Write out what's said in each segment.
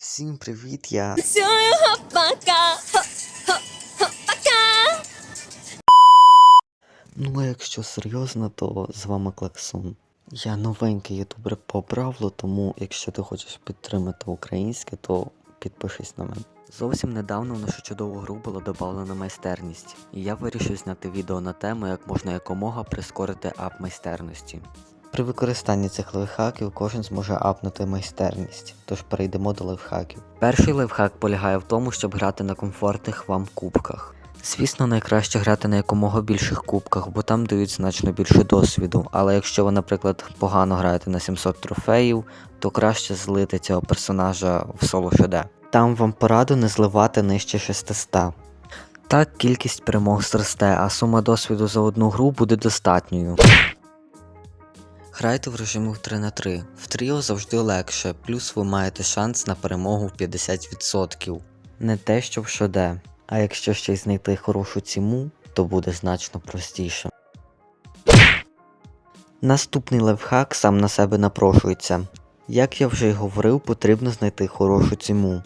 Всім привіт, я. Пока. Ну, а якщо серйозно, то з вами Клаксон. Я новенький ютубер по правилу, тому якщо ти хочеш підтримати українське, то підпишись на мене. Зовсім недавно в нашу чудову гру було додавлено майстерність, і я вирішив зняти відео на тему, як можна якомога прискорити ап майстерності. При використанні цих лайфхаків кожен зможе апнути майстерність, тож перейдемо до лайфхаків. Перший лайфхак полягає в тому, щоб грати на комфортних вам кубках. Звісно, найкраще грати на якомога більших кубках, бо там дають значно більше досвіду. Але якщо ви, наприклад, погано граєте на 700 трофеїв, то краще злити цього персонажа в соло ШД. Там вам пораду не зливати нижче 600. Так кількість перемог зросте, а сума досвіду за одну гру буде достатньою. Грайте в режимі 3 на 3. В тріо завжди легше, плюс ви маєте шанс на перемогу в 50%. Не те, що в шоде. А якщо ще й знайти хорошу ціму, то буде значно простіше. Наступний лайфхак сам на себе напрошується. Як я вже й говорив, потрібно знайти хорошу ціму.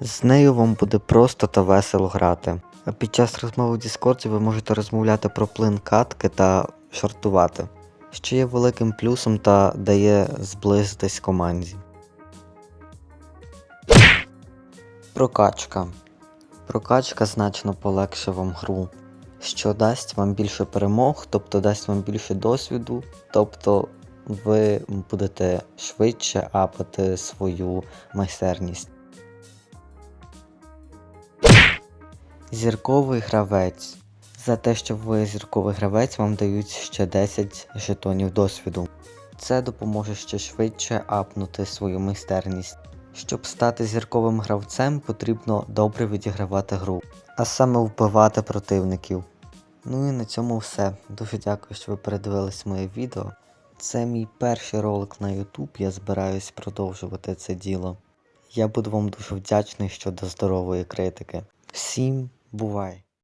З нею вам буде просто та весело грати. А під час розмови в Діскорді ви можете розмовляти про плин катки та шортувати, що є великим плюсом та дає зблизитись команді. Прокачка. Прокачка значно полегше вам гру, що дасть вам більше перемог, тобто дасть вам більше досвіду, тобто ви будете швидше апати свою майстерність. Зірковий гравець. За те, що ви зірковий гравець, вам дають ще 10 жетонів досвіду. Це допоможе ще швидше апнути свою майстерність. Щоб стати зірковим гравцем, потрібно добре відігравати гру, а саме вбивати противників. Ну і на цьому все. Дуже дякую, що ви передивились моє відео. Це мій перший ролик на YouTube, я збираюсь продовжувати це діло. Я буду вам дуже вдячний щодо здорової критики. Всім бувай!